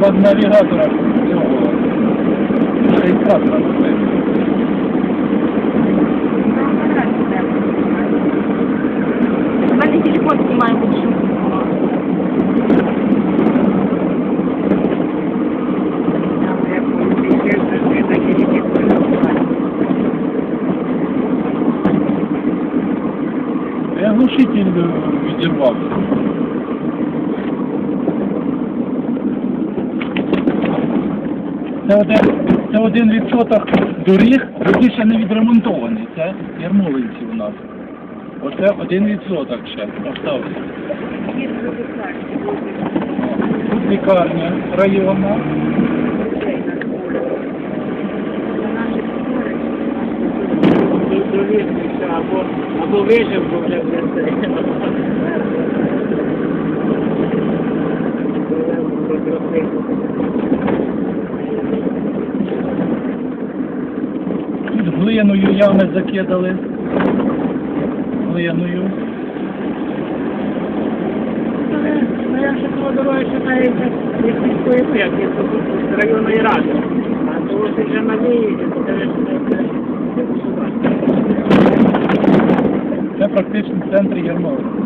на навігатора цього реєстратора. У мене телефон знімає більше. Я глушитель відірвався. Це один, це один відсоток доріг, який ще не відремонтований. Це ярмолинці у нас. Оце один відсоток ще остався. Тут лікарня районна. Або, або вижив, бо вже все це. Тут глиною ями закидали. Глиною. Ну, я ще того дорога вважається, як міської, ну, з районної ради. А то ось вже на ній, це. Практично в центрі Ярмолинця.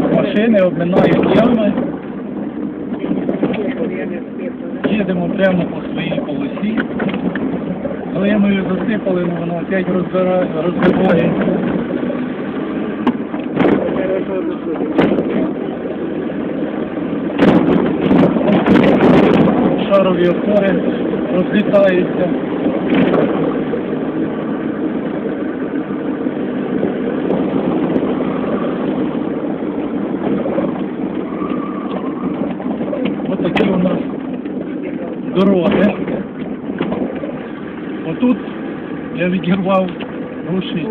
Машини обминають ями, їдемо прямо по своїй полосі. Глиною засипали, ну, воно опять розбивається. Шарові опори розлітаються. Ось такие у нас дороги. Отут я відірвав гроші.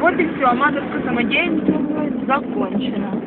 Вот и все, аматорская самодеятельность закончена.